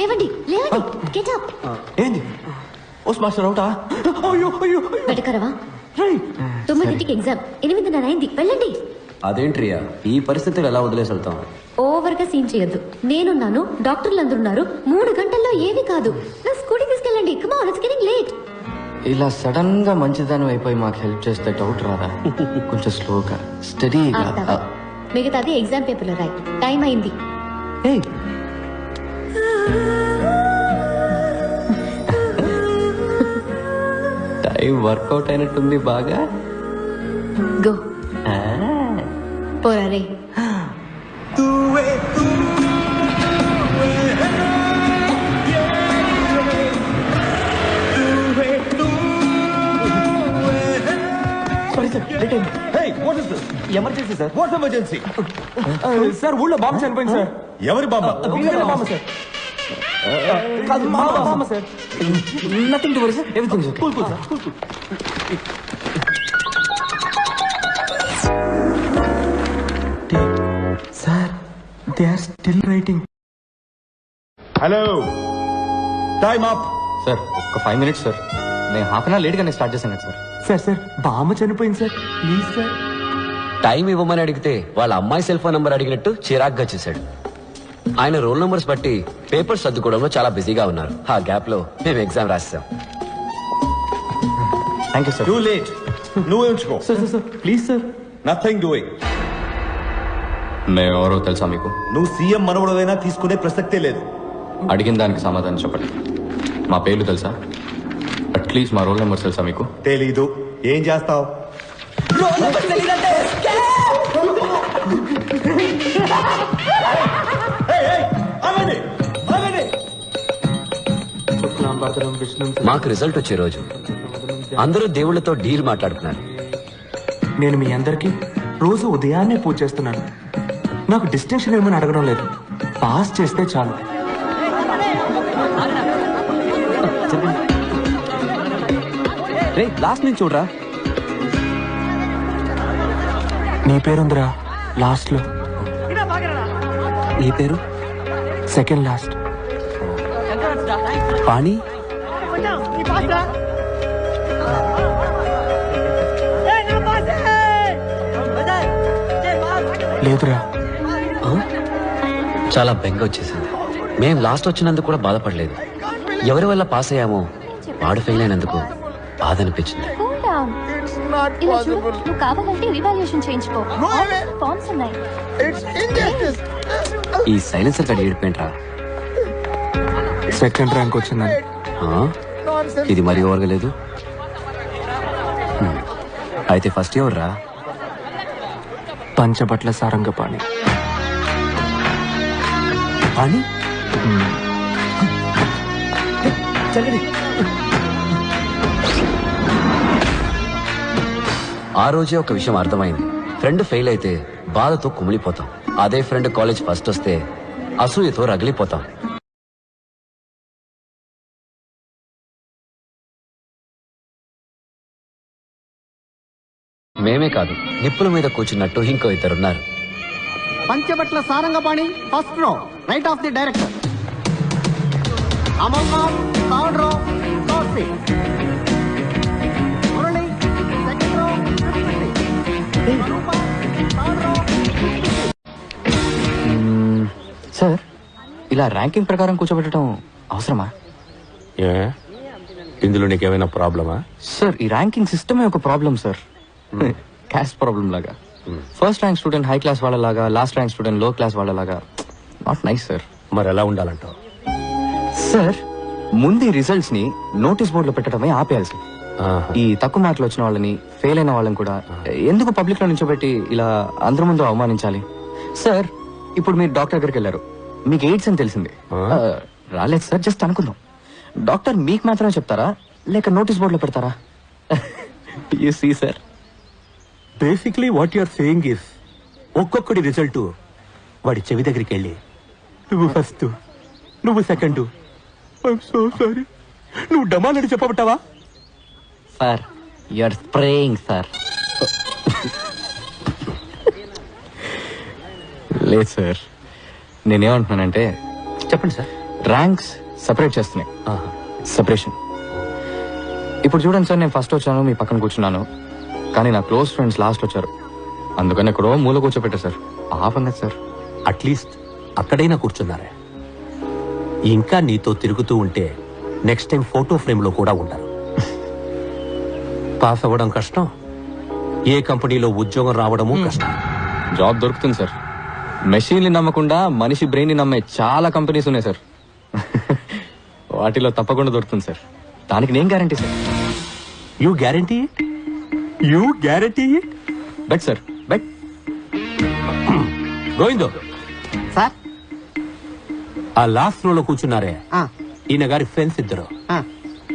లేవండి లేవండి. Get up ఏంది? పోస్ట్ మాస్టర్ అవుటా అయ్యో అయ్యో వెటకరవా తొమ్మిదింటికి ఎగ్జామ్ ఎనిమిదిన్నర అయింది. వెళ్ళండి. అదేంట్రియా? ఈ పరిస్థితులు ఎలా వదిలేసి వెళ్తాం? ఓవర్గా సీన్ చేయొద్దు. నేనున్నాను డాక్టర్లు అందరున్నారు మూడు గంటల్లో ఏమీ కాదు. నా స్కూటీ తీసుకెళ్ళండి. కమా ఇట్స్ గెటింగ్ లేట్ ఇలా సడన్గా మంచిదానం అయిపోయి మాకు హెల్ప్ చేస్తే డౌట్ రాదా? కొంచెం స్లోగా స్టడీగా? మిగతాది ఎగ్జామ్ పేపర్లో రాయి. టైం అయింది. టైం వర్కౌట్ అయినట్టుంది బాగా? గో. పోరా రే. Emergency sir what emergency sir ఊళ్ళో బాంబు చనిపోయింది సార్ ఎవరి బాంబు? సార్ కాదు మా బామ్మ sir nothing to worry sir everything cool cool sir cool cool sir they are still writing hello. Time up. Sir ఒక్క ఫైవ్ మినిట్స్ సార్. నేను half an hour late గానే start చేశాను sir. Sir sir బామ్మ చనిపోయింది sir. Please sir. Time ఇవ్వమని అడిగితే వాళ్ళ అమ్మాయి సెల్ ఫోన్ నంబర్ అడిగినట్టు చిరాగ్గా చేశాడు. ఆయన రోల్ నంబర్స్ బట్టి పేపర్స్ సర్దుకోవడంలో చాలా బిజీగా ఉన్నారు. ఆ గ్యాప్లో మేము ఎగ్జామ్ రాసాం thank you sir too late నువ్వే ఉంచుకో sir sir sir please sir nothing doing మేము ఎవరో తెలుసా మీకు? నువ్వు సీఎం మనవడదైనా తీసుకునే ప్రసక్తే లేదు. అడిగిన దానికి సమాధానం చెప్పండి. మా పేర్లు తెలుసా? అట్లీస్ట్ మా రోల్ నెంబర్ తెలుసా మీకు? తెలీదు. ఏం చేస్తావు? మాకు రిజల్ట్ వచ్చే రోజు. అందరూ దేవుళ్ళతో డీల్ మాట్లాడుతున్నారు. నేను మీ అందరికి రోజు ఉదయాన్నే పూజ చేస్తున్నాను. నాకు డిస్టింక్షన్ ఏమని అడగడం లేదు. పాస్ చేస్తే చాలు. రే లాస్ట్ నుంచి చూడరా? నీ పేరుందిరా లాస్ట్లో నీ పేరు? Second last. పాణి? లేదురా. చాలా బెంగ వచ్చేసింది. మేం లాస్ట్ వచ్చినందుకు కూడా బాధపడలేదు. ఎవరి వల్ల పాస్ అయ్యామో వాడు ఫెయిల్ అయినందుకు బాధ అనిపించింది. Cool down. ఇలా చూడు నువ్వు కావాలంటే రివాల్యూషన్ చేయించుకో. ఫార్మ్స్ ఉన్నాయి. ఈ సైలెన్సర్ గడి ఏడిపోయింట్రా సెకండ్ ర్యాంక్ వచ్చిందని. ఆ? ఇది మరీ ఓవర్గా లేదు? హ్మ్. అయితే ఫస్ట్ ఎవరు రా పంచబట్ల సారంగపాణి. పాణి? ఆ రోజే ఒక విషయం అర్థమైంది. ఫ్రెండ్ ఫెయిల్ అయితే బాధతో కుమిలిపోతాం. అదే ఫ్రెండ్ కాలేజ్ ఫస్ట్ వస్తే అసూయతో రగిలిపోతాం. మేమే కాదు నిప్పుల మీద కూర్చున్నట్టు ఇంకో ఇద్దరున్నారు. Panchabatla Sarangapani first row right of the director Amarnath third row third seat Murali second row sir ఇలా ర్యాంకింగ్ ప్రకారం కూర్చోబెట్టడం అవసరమా? ఏ? ఇందులో నీకేమైనా ప్రాబ్లమా? సార్ ఈ ర్యాంకింగ్ సిస్టమే ఒక ప్రాబ్లం సార్. క్యాస్ట్ ప్రాబ్లం లాగా first rank student high class వాళ్ళలాగా లాస్ట్ ర్యాంక్ స్టూడెంట్లో క్లాస్ వాళ్ళలాగా. నాట్ నైస్ సార్ మరి ఎలా ఉండాలంటావు? సార్ ముందు రిజల్ట్స్ని నోటీస్ బోర్డులో పెట్టడమే ఆపేయాలి సార్ ఆహా. ఈ తక్కువ మార్కులు వచ్చిన వాళ్ళని ఫెయిల్ అయిన వాళ్ళని కూడా ఎందుకు పబ్లిక్లో నుంచోబెట్టి ఇలా అందరి ముందు అవమానించాలి? సార్ ఇప్పుడు మీరు డాక్టర్ దగ్గరికి వెళ్ళారు. మీకు ఎయిడ్స్ అని తెలిసింది. రాలేదు సార్ జస్ట్ అనుకుందాం. డాక్టర్ మీకు మాత్రమే చెప్తారా? లేక నోటీస్ బోర్డులో పెడతారా? You see sir basically what you're saying is ఒక్కొక్కడి result వాడి చెవి దగ్గరికి వెళ్ళి నువ్వు ఫస్ట్ నువ్వు సెకండ్ సో సారీ నువ్వు డమాలని చెప్పబట్టావా? సార్ యూఆర్ స్ప్రేయింగ్ సార్ లేదు సార్ నేనేమంటున్నానంటే చెప్పండి సార్ ర్యాంక్స్ సెపరేట్ చేస్తున్నాయి. సెపరేషన్ ఇప్పుడు చూడండి సార్ నేను ఫస్ట్ వచ్చాను మీ పక్కన కూర్చున్నాను. కానీ నా క్లోజ్ ఫ్రెండ్స్ లాస్ట్ వచ్చారు. అందుకని ఎక్కడో మూల కూర్చోపెట్టారు సార్. ఆపంగా సార్. అట్లీస్ట్ అక్కడైనా కూర్చున్నారే. ఇంకా నీతో తిరుగుతూ ఉంటే నెక్స్ట్ టైం ఫోటో ఫ్రేమ్లో కూడా ఉండరు. పాస్ అవ్వడం కష్టం. ఏ కంపెనీలో ఉద్యోగం రావడము కష్టం. జాబ్ దొరుకుతుంది సార్. మెషిన్ని నమ్మకుండా మనిషి బ్రెయిన్ని నమ్మే చాలా కంపెనీస్ ఉన్నాయి సార్. వాటిలో తప్పకుండా దొరుకుతుంది సార్. దానికి నేను guarantee sir. You guarantee you guarantee bet sir bet గోవిందో సార్ ఆ లాస్ట్ రో లో కూర్చున్నారే. ఈయన గారి ఫ్రెండ్స్ ఇద్దరు.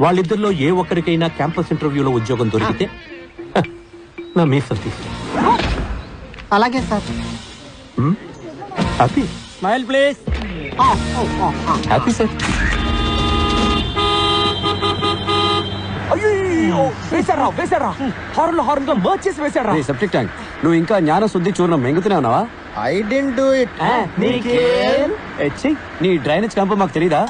వాళ్ళిద్దరిలో ఏ ఒక్కరికైనా క్యాంపస్ ఇంటర్వ్యూలో ఉద్యోగం దొరికితే నా మీసం తీసుకో. అలాగే sir happy smile please. Happy sir అయ్యో వేశారా వేశారా? హార్న్ హార్న్గా మర్చ్ చేసి వేశారా? సెప్టిక్ ట్యాంక్ నువ్వు ఇంకా జ్ఞాన శుద్ధి చూర్ణం మెంగుతూనే ఉన్నావా? ఐ డెంట్ డూ ఇట్ ఎచ్చి నీ డ్రైనేజ్ క్యాంప్ మాకు తెలీదా?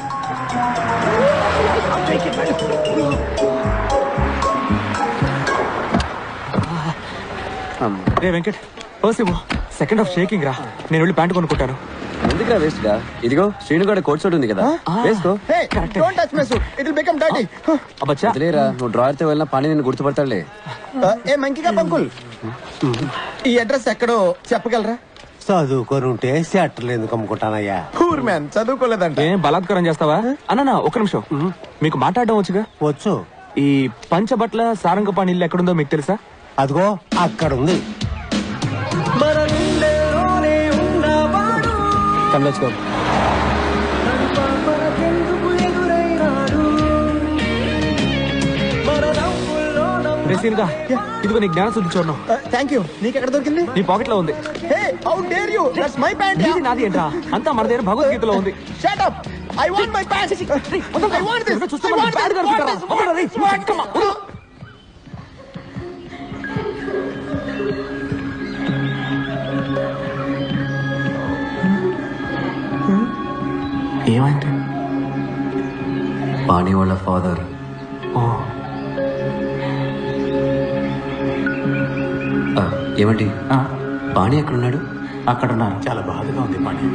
రే వెంకట్ ఓసిబో సెకండ్ హాఫ్ షేకింగ్ రా. నేను వెళ్ళి ప్యాంట్ కొనుక్కుంటాను. ఎందుకురా వేస్ట్గా? ఇదిగో శ్రీనుగాడ కోట్ సూట్ ఉంది కదా. వేసుకో hey don't touch my suit it will become dirty అబ్బచ్చా. వదిలేరా నువ్వు డ్రాయర్తో వెళ్ళినా పని నిన్ను గుర్తుపడతాడులే ఏ మంకిగా పంకుల్. ఈ అడ్రస్ ఎక్కడో చెప్పగలరా? చదువుకొని ఉంటే సెట్టర్లు ఎందుకు అమ్ముకుంటానయ్యా? Poor man చదువుకోలేదంట. ఏం బలాత్కారం చేస్తావా? అన్న ఒక్క నిమిషం. మీకు మాట్లాడడం వచ్చుగా? వచ్చు. ఈ పంచబట్ల సారంగపాణి ఇల్లు ఎక్కడుందో మీకు తెలుసా? అదిగో అక్కడ ఉంది కమలేచుకో రేసీన్గా ఇదిగో నీ జ్ఞాన శుద్ధి చూడడం థ్యాంక్ యూ నీకు ఎక్కడ దొరికింది నీ పాకెట్లో ఉంది hey how dare you that's my pant నీది నాది ఏంట్రా అంతా మన దగ్గర భగవద్గీతలో ఉంది shut up I want my pant I want this చూస్తే మనకి bad ఏమైంది? పాణి వాళ్ళ ఫాదర్. ఏమండి? పాణి ఎక్కడున్నాడు? అక్కడున్నారు చాలా బాధగా ఉంది పాణి.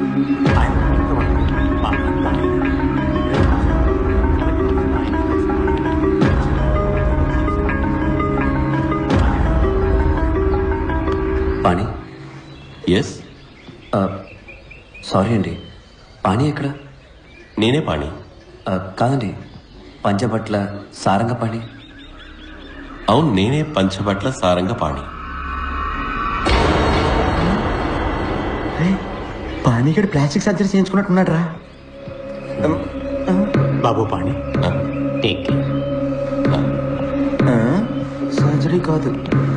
పాణి? ఎస్ సారీ అండి. పాణి ఎక్కడ? నేనే పాణి. ఆ, కాదండి పంచబట్ల సారంగ పాణి. అవును నేనే పంచబట్ల సారంగ పాణి. పానీగడ్ ప్లాస్టిక్ సర్జరీ చేయించుకున్నట్టున్నాడు రా బాబు పాణి. టేక్ సర్జరీ కాదు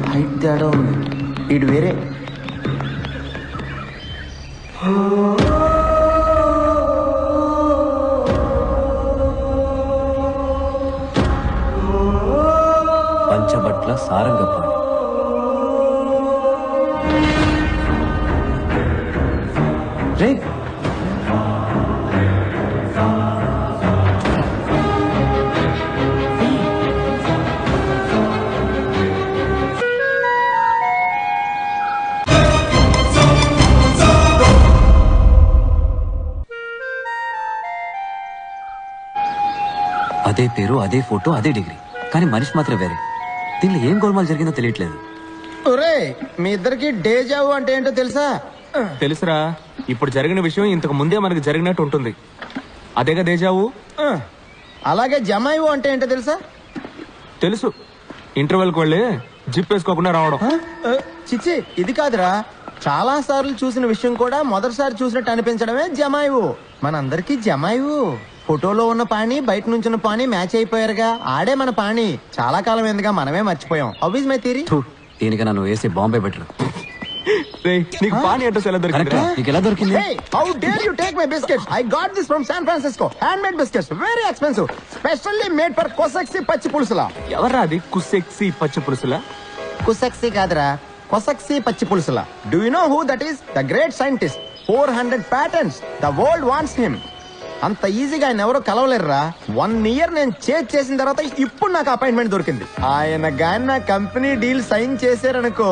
హైట్ తేడా ఉంది. ఇటు వేరే. సారంగపాణి. రే! అదే పేరు అదే ఫోటో అదే డిగ్రీ. కానీ మనిషి మాత్రం వేరే. దీనిలో ఏం గోల్మాల్ జరిగిందో తెలియట్లేదు. ఒరే మీ ఇద్దరికి డేజావు అంటే ఏంటో తెలుసా? తెలుసురా ఇప్పుడు జరిగిన విషయం ఇంతకు ముందే మనకి జరిగినట్టు ఉంటుంది. అదేగా దేజావు ఆ, అలాగే జమాయివు అంటే ఏంటో తెలుసా? తెలుసు. ఇంటర్వెల్కి వెళ్ళి జిప్ వేసుకోకుండా రావడం. చిచ్చి ఇది కాదురా. చాలా సార్లు చూసిన విషయం కూడా మొదటిసారి చూసినట్టు అనిపించడమే జమాయివు మనందరికీ జమాయివు ఫోటోలో ఉన్న పాణి బయట నుంచున్న పాణి మ్యాచ్ అయిపోయారుగా. ఆడే మన పాణి. చాలా కాలం ఎందుగా మనమే మర్చిపోయాం. అవిజ్ మై థూ, దీనికి నన్ను వేసి బాంబే రేయ్, నీకు పానీ అడ్రస్ ఎలా నీకు ఎలా దొరికింది? Francisco. Handmade biscuits, very expensive. Specially made for Kosaksi పచ్చి పులుసులా అది? కుసెక్సి పచ్చి పులుసులా కుసక్సి కాదురా. కొసక్సి పచ్చి పులుసులా do you know who that is the great scientist four hundred patterns the world wants him అంత ఈజీగా ఆయన ఎవరో కలవలేరురా. వన్ ఇయర్ నేను చేజ్ చేసిన తర్వాత ఇప్పుడు నాకు అపాయింట్మెంట్ దొరికింది. ఆయన గాని నా company deal sign చేశారనుకో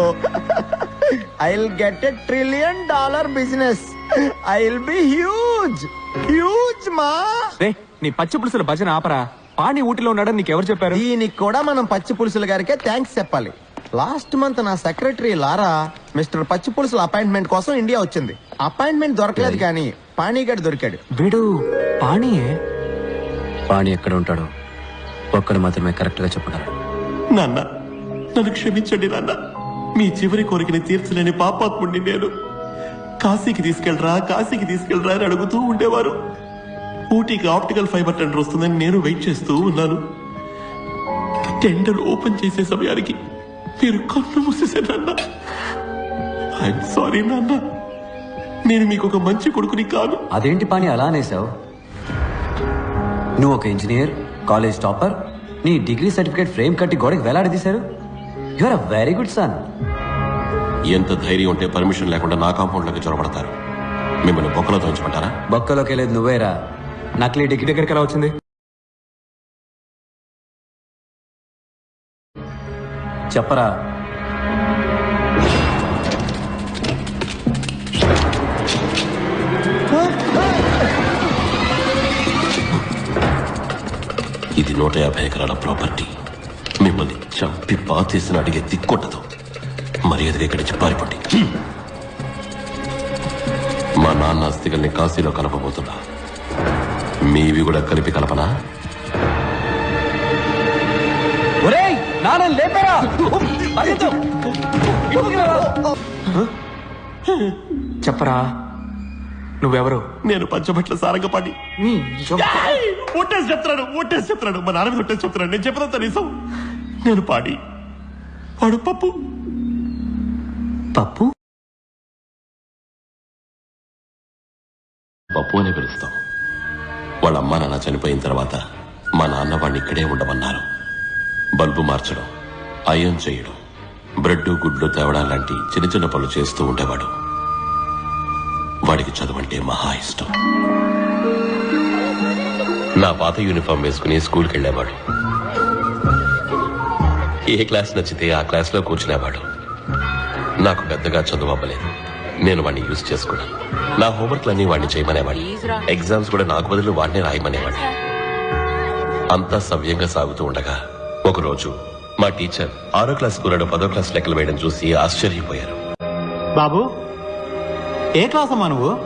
I will get a trillion dollar business I will be huge huge మా. రే నీ పచ్చి పులుసుల భజన ఆపరా. పాణి ఊటిలో ఉన్నాడని నీకెవరు చెప్పారు? దీనికి కూడా మనం పచ్చి పులుసుల గారికే థ్యాంక్స్ చెప్పాలి. లాస్ట్ మంత్ నా సెక్రటరీ లారా మిస్టర్ పచ్చి పులుసుల అపాయింట్మెంట్ కోసం ఇండియా వచ్చింది. అపాయింట్మెంట్ దొరకలేదు కానీ పానీగడ్ దొరికాడు. వీడు పాణియే పాణి ఎక్కడ ఉంటాడో ఒక్కడు మాత్రమే కరెక్ట్గా చెప్పగలడు. నాన్న నన్ను క్షమించండి నాన్న. మీ చివరి కోరికని తీర్చలేని పాపాత్ముడిని నేను. కాశీకి తీసుకెళ్ళరా కాశీకి తీసుకెళ్ళరా అని అడుగుతూ ఉండేవారు. ఊటీకి ఆప్టికల్ ఫైబర్ టెండర్ వస్తుందని నేను వెయిట్ చేస్తూ ఉన్నాను. టెండర్ ఓపెన్ చేసే సమయానికి మీరు కన్ను మూసేశారు నాన్న. ఐఎమ్ సారీ నాన్న. నేను మీకు ఒక మంచి కొడుకుని కాదు. అదేంటి పాణి అలా అనేసావు నువ్వు ఒక ఇంజనీర్ కాలేజ్ టాపర్ నీ డిగ్రీ సర్టిఫికేట్ ఫ్రేమ్ కట్టి గోడకి వేలాడదీశారు? You are a very good son ఎంత ధైర్యం ఉంటే పర్మిషన్ లేకుండా నా కాంపౌండ్లోకి చొరబడతారు. మిమ్మల్ని బొక్కలో తోంచమంటారా బొక్కలోకి వెళ్ళేది నువ్వేరా? నకిలీ డిగ్రీ దగ్గరికి ఎలా వచ్చింది? చెప్పరా? ఇది నూట యాభై ఎకరాల ప్రాపర్టీ. మిమ్మల్ని చంపి పాతేసిన అడిగే దిక్కొట్టదు మర్యాదగా ఇక్కడి నుంచి పారిపోండి. మా నాన్న అస్థికల్ని కాశీలో కలపబోతున్నా. మీవి కూడా కలిపి కలపనా? ఒరేయ్ నాన్న లేపరా. చెప్పరా? నువ్వెవరు? నేను పంచబట్ల సారంగపాటి ఒట్టేసి చెప్తున్నాడు ఒట్టేసి చెప్తున్నాడు మా నాన్న మీద ఒట్టేసి చెప్తున్నాడు. నేను చెప్పదంతా నిజం. నేను పాడి. వాడు పప్పు. పప్పు? పప్పు అని పిలుస్తాం. వాళ్ళ అమ్మ నాన్న చనిపోయిన తర్వాత మా నాన్న వాడిని ఇక్కడే ఉండమన్నారు. బల్బు మార్చడం అయం చేయడం బ్రెడ్ గుడ్లు తేవడం లాంటి చిన్న చిన్న పనులు చేస్తూ ఉండేవాడు. వాడికి చదవంటే మహా ఇష్టం. నా పాత యూనిఫామ్ వేసుకుని స్కూల్కి వెళ్ళేవాడు ఏ క్లాస్ నచ్చితే ఆ క్లాస్లో కూర్చునేవాడు. నాకు పెద్దగా చదువు అవ్వలేదు. నేను వాడిని యూజ్ చేసుకున్నాను నా హోంవర్క్లన్నీ వాడిని చేయమనేవాడిని. ఎగ్జామ్స్ కూడా నాకు బదులు వాడిని రాయమనేవాడిని. అంతా సవ్యంగా సాగుతూ ఉండగా ఒకరోజు మా టీచర్ ఆరో క్లాస్ కూరడు పదో క్లాస్ లెక్కలు వేయడం చూసి ఆశ్చర్యపోయారు. బాబు ఏ క్లాస్ అమ్మా నువ్వు?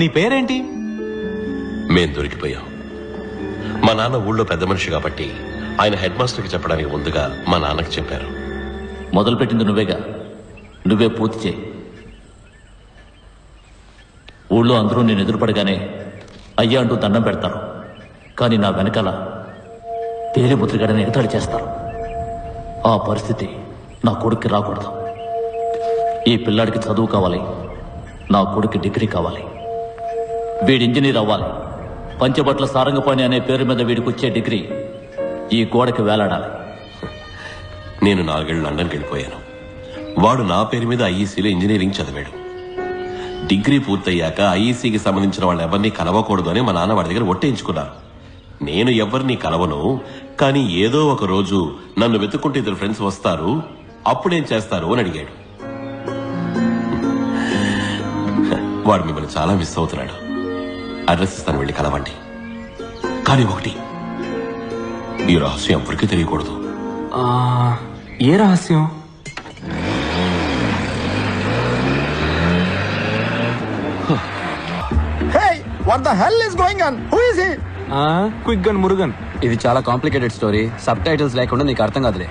నీ పేరేంటి? మేం దొరికిపోయాం. మా నాన్న ఊళ్ళో పెద్ద మనిషి కాబట్టి ఆయన హెడ్ మాస్టర్కి చెప్పడానికి ముందుగా మా నాన్నకి చెప్పారు. మొదలుపెట్టింది నువ్వేగా? నువ్వే పూర్తి చేయి. ఊళ్ళో అందరూ నేను ఎదురుపడగానే అయ్యా అంటూ దండం పెడతారు. కానీ నా వెనకాల తేలిముద్రిగాడని ఎగతాళి చేస్తారు. ఆ పరిస్థితి నా కొడుక్కి రాకూడదు. ఈ పిల్లాడికి చదువు కావాలి. నా కొడుకు డిగ్రీ కావాలి. వీడి ఇంజనీర్ అవ్వాలి. పంచబట్ల సారంగపాణి అనే పేరు మీద వీడికి వచ్చే డిగ్రీ ఈ గోడకి వేలాడాలి. నేను నాలుగేళ్ళు లండన్కి వెళ్ళిపోయాను. వాడు నా పేరు మీద ఐఈసీలో ఇంజనీరింగ్ చదివాడు. డిగ్రీ పూర్తయ్యాక ఐఈసీకి సంబంధించిన వాళ్ళు ఎవరిని కలవకూడదు అని మా నాన్న వాడి దగ్గర ఒట్టేయించుకున్నారు నేను ఎవరిని కలవను కానీ ఏదో ఒక రోజు నన్ను వెతుక్కుంటే ఇద్దరు ఫ్రెండ్స్ వస్తారు అప్పుడేం చేస్తారు అని అడిగాడు. వాడు మిమ్మల్ని చాలా మిస్ అవుతున్నాడు. అడ్రస్ ఇస్తాను వెళ్ళి కలవండి. కానీ ఒకటి ఈ రహస్యం ఎవరికీ తెలియకూడదు. ఆ, ఏ రహస్యం? Hey what the hell is going on who is he quick gun Murugan. ఇది చాలా కాంప్లికేటెడ్ స్టోరీ సబ్ టైటిల్స్ లేకుండా నీకు అర్థం కాదులే.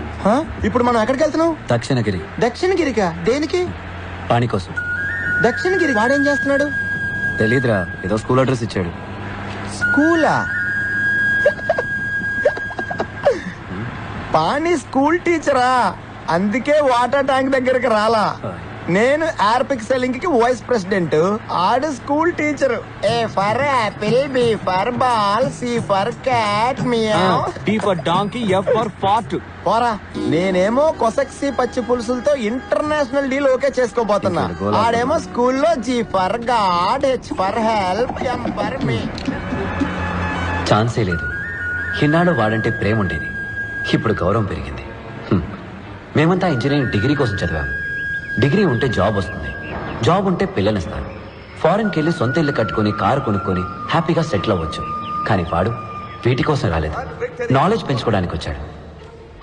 ఇప్పుడు మనం ఎక్కడికి వెళ్తున్నాం? దక్షిణగిరి. దక్షిణగిరికా? దేనికి? పాణి కోసం దక్షిణగిరి వాడేం చేస్తున్నాడు? తెలీదురా ఏదో స్కూల్ అడ్రస్ ఇచ్చాడు. స్కూలా? పాణి స్కూల్ టీచరా? అందుకే వాటర్ ట్యాంక్ దగ్గరికి రాలా. నేను ఆర్పిక్ సెల్లింగ్కి వైస్ ప్రెసిడెంట్ ఆడు school teacher. A for apple B for ball C for cat meow D for donkey F for fart పోరా నేనేమో కొసక్సి పచ్చి పులుసులతో ఇంటర్నేషనల్ డీల్ ఓకే చేసుకోబోతున్నా. ఆడేమో స్కూల్లో G for god H for help M for me ఛాన్సే లేదు. ఇన్నాడు వాడంటే ప్రేమ ఉండేది ఇప్పుడు గౌరవం పెరిగింది. మేమంతా ఇంజనీరింగ్ డిగ్రీ కోసం చదివాం డిగ్రీ ఉంటే జాబ్ వస్తుంది. జాబ్ ఉంటే పిల్లనిస్తాను ఫారెన్కి వెళ్ళి సొంత ఇల్లు కట్టుకొని కారు కొనుక్కొని హ్యాపీగా సెటిల్ అవ్వచ్చు. కానీ వాడు వీటి కోసం రాలేదు. నాలెడ్జ్ పెంచుకోవడానికి వచ్చాడు.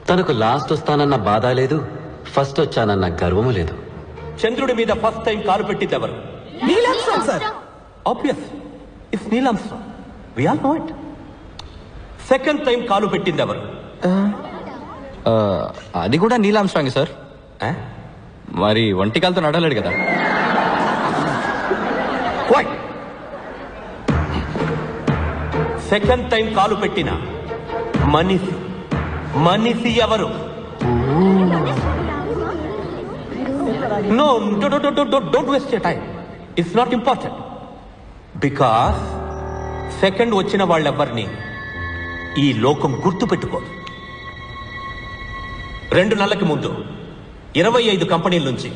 తనకు లాస్ట్ వస్తానన్న బాధ లేదు ఫస్ట్ వచ్చానన్న గర్వము లేదు. చంద్రుడి మీద ఫస్ట్ టైం కాలు పెట్టింది ఎవరు? Obvious it's Neil Armstrong we all know it second time కాలు పెట్టింది ఎవరు? ఆ, అది కూడా నీలాం స్ట్రాంగ్ సార్. మరి ఒంటికాలతో నడలేడు కదా. సెకండ్ టైం కాలు పెట్టిన మనిషి మనిషి ఎవరు? No don't waste your time it's not important because second వచ్చిన వాళ్ళెవ్వరిని ఈ లోకం గుర్తుపెట్టుకోదు. రెండు నెలలకి ముందు ఇరవై ఐదు కంపెనీల నుంచి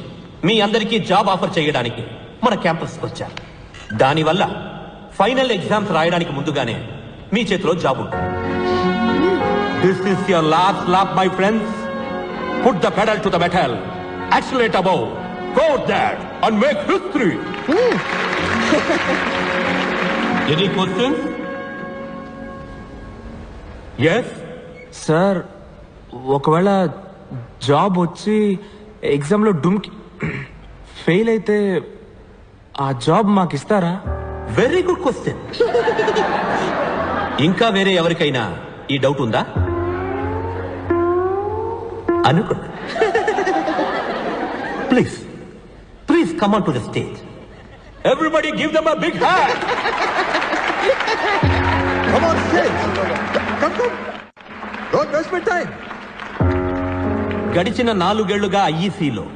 మీ అందరికీ జాబ్ ఆఫర్ చేయడానికి మన క్యాంపస్కి వచ్చారు. దానివల్ల ఫైనల్ ఎగ్జామ్స్ రాయడానికి ముందుగానే మీ చేతిలో జాబ్ ఉంటుంది. This is your last lap my friends put the pedal to the metal accelerate above go that and make history any question yes sir ఒకవేళ జాబ్ వచ్చి ఎగ్జామ్లో డుమ్కి ఫెయిల్ అయితే ఆ జాబ్ మాకు ఇస్తారా వెరీ గుడ్ క్వశ్చన్ ఇంకా వేరే ఎవరికైనా ఈ డౌట్ ఉందా అనుకున్నా please please come on to the stage everybody give them a big hand Come on stage. Come, come. Don't waste my time. గడిచిన నాలుగేళ్ళుగా ఐఈసీలో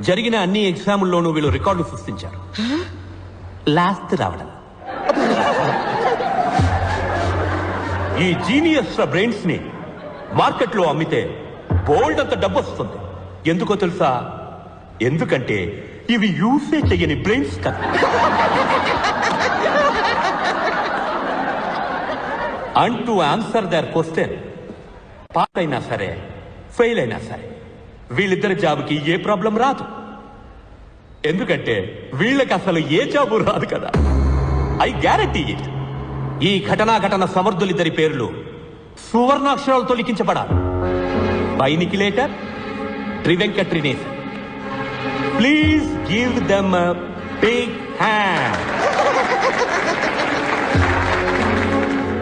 జరిగిన అన్ని ఎగ్జాముల్లోనూ వీళ్ళు రికార్డు సృష్టించారు. లాస్ట్ రావడం. ఈ జీనియస్ బ్రెయిన్స్ని మార్కెట్లో అమ్మితే బోల్డ్ అంత డబ్బు వస్తుంది ఎందుకో తెలుసా? ఎందుకంటే ఇవి యూసే చెయ్యని బ్రెయిన్స్ కదా. And to answer their question pass అయినా సరే ఫెయిల్ అయినా సరే వీళ్ళిద్దరి జాబ్కి ఏ ప్రాబ్లం రాదు. ఎందుకంటే వీళ్ళకి అసలు ఏ జాబు రాదు కదా. I guarantee it. ఈ ఘటనా ఘటన సమర్థులిద్దరి పేర్లు సువర్ణాక్షరాలతో లిఖించబడాలి బైనికి later త్రివెంకట్రినేశన్ please give them big hand.